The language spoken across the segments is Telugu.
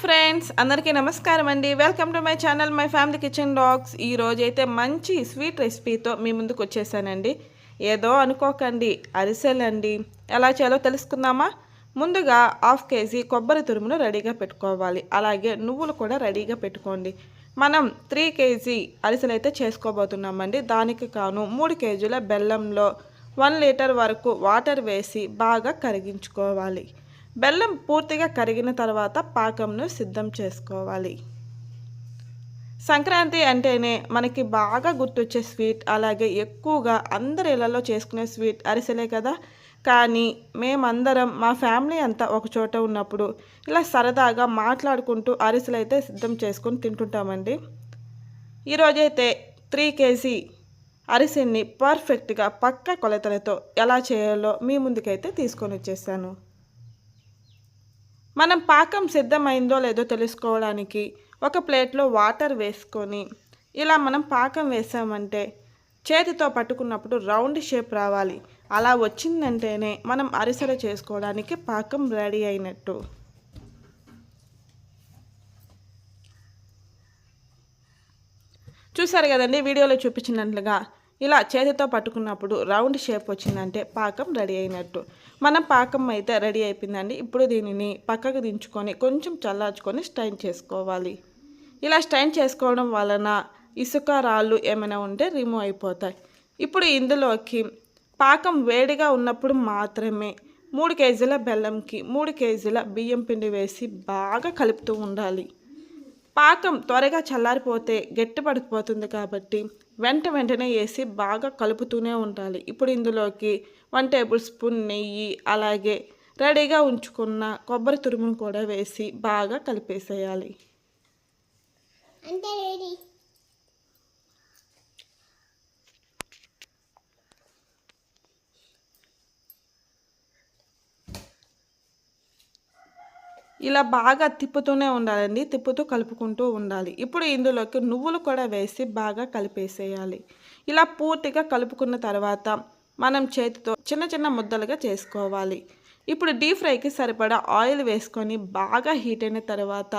ఫ్రెండ్స్ అందరికీ నమస్కారం అండి. Welcome to my channel my family kitchen dogs ఈ అయితే మంచి స్వీట్ రెసిపీతో మీ ముందుకు వచ్చేసానండి. ఏదో అనుకోకండి అరిసెలండి. ఎలా చేయాలో తెలుసుకుందామా? ముందుగా హాఫ్ కేజీ కొబ్బరి తురుమును రెడీగా పెట్టుకోవాలి. అలాగే నువ్వులు కూడా రెడీగా పెట్టుకోండి. మనం త్రీ కేజీ అరిసెలు అయితే చేసుకోబోతున్నామండి. దానికి కాను మూడు కేజీల బెల్లంలో వన్ లీటర్ వరకు వాటర్ వేసి బాగా కరిగించుకోవాలి. బెల్లం పూర్తిగా కరిగిన తర్వాత పాకంను సిద్ధం చేసుకోవాలి. సంక్రాంతి అంటేనే మనకి బాగా గుర్తొచ్చే స్వీట్ అలాగే ఎక్కువగా అందరి ఇళ్ళలో చేసుకునే స్వీట్ అరిసెలే కదా. కానీ మేమందరం మా ఫ్యామిలీ అంతా ఒక చోట ఉన్నప్పుడు ఇలా సరదాగా మాట్లాడుకుంటూ అరిసెలు అయితే సిద్ధం చేసుకొని తింటుంటామండి. ఈరోజైతే త్రీ కేజీ అరిసెని పర్ఫెక్ట్గా పక్క కొలతలతో ఎలా చేయాలో మీ ముందుకైతే తీసుకొని వచ్చేసాను మనం పాకం సిద్ధమైందో లేదో తెలుసుకోవడానికి ఒక ప్లేట్లో వాటర్ వేసుకొని ఇలా మనం పాకం వేసామంటే చేతితో పట్టుకున్నప్పుడు రౌండ్ షేప్ రావాలి. అలా వచ్చిందంటేనే మనం అరిసెలు చేసుకోవడానికి పాకం రెడీ అయినట్టు. చూసారు కదండి వీడియోలో చూపించినట్లుగా ఇలా చేతితో పట్టుకున్నప్పుడు రౌండ్ షేప్ వచ్చిందంటే పాకం రెడీ అయినట్టు. మన పాకం అయితే రెడీ అయిపోయిందండి. ఇప్పుడు దీనిని పక్కకు దించుకొని కొంచెం చల్లార్చుకొని స్టైన్ చేసుకోవాలి. ఇలా స్టైన్ చేసుకోవడం వలన ఇసుక రాళ్ళు ఏమైనా ఉంటే రిమూవ్ అయిపోతాయి. ఇప్పుడు ఇందులోకి పాకం వేడిగా ఉన్నప్పుడు మాత్రమే మూడు కేజీల బెల్లంకి మూడు కేజీల బియ్యం పిండి వేసి బాగా కలుపుతూ ఉండాలి. పాకం త్వరగా చల్లారిపోతే గట్టిపడిపోతుంది కాబట్టి వెంట వెంటనే వేసి బాగా కలుపుతూనే ఉండాలి. ఇప్పుడు ఇందులోకి వన్ టేబుల్ స్పూన్ నెయ్యి అలాగే రెడీగా ఉంచుకున్న కొబ్బరి తురుమును కూడా వేసి బాగా కలిపేసేయాలి. అంటే ఇలా బాగా తిప్పుతూనే ఉండాలండి. తిప్పుతూ కలుపుకుంటూ ఉండాలి. ఇప్పుడు ఇందులోకి నువ్వులు కూడా వేసి బాగా కలిపేసేయాలి. ఇలా పూర్తిగా కలుపుకున్న తర్వాత మనం చేతితో చిన్న చిన్న ముద్దలుగా చేసుకోవాలి. ఇప్పుడు డీప్ ఫ్రైకి సరిపడా ఆయిల్ వేసుకొని బాగా హీట్ అయిన తర్వాత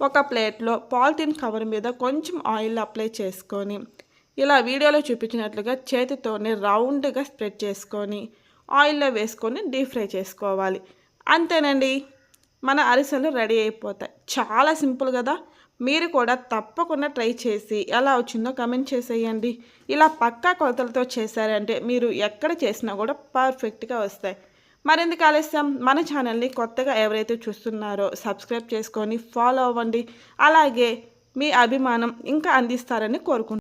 ఒక ప్లేట్లో పాలిథిన్ కవర్ మీద కొంచెం ఆయిల్ అప్లై చేసుకొని ఇలా వీడియోలో చూపించినట్లుగా చేతితోనే రౌండ్గా స్ప్రెడ్ చేసుకొని ఆయిల్లో వేసుకొని డీప్ ఫ్రై చేసుకోవాలి. అంతేనండి. మన అరిసెలు రెడీ అయిపోతాయి. చాలా సింపుల్ కదా? మీరు కూడా తప్పకుండా ట్రై చేసి ఎలా వచ్చిందో కమెంట్ చేసేయండి. ఇలా పక్కా కొలతలతో చేశారంటే మీరు ఎక్కడ చేసినా కూడా పర్ఫెక్ట్గా వస్తాయి. మరెందుకు ఆలస్యం? మన ఛానల్ని కొత్తగా ఎవరైతే చూస్తున్నారో సబ్స్క్రైబ్ చేసుకొని ఫాలో అవ్వండి. అలాగే మీ అభిమానం ఇంకా అందిస్తారని కోరుకుంటున్నాను.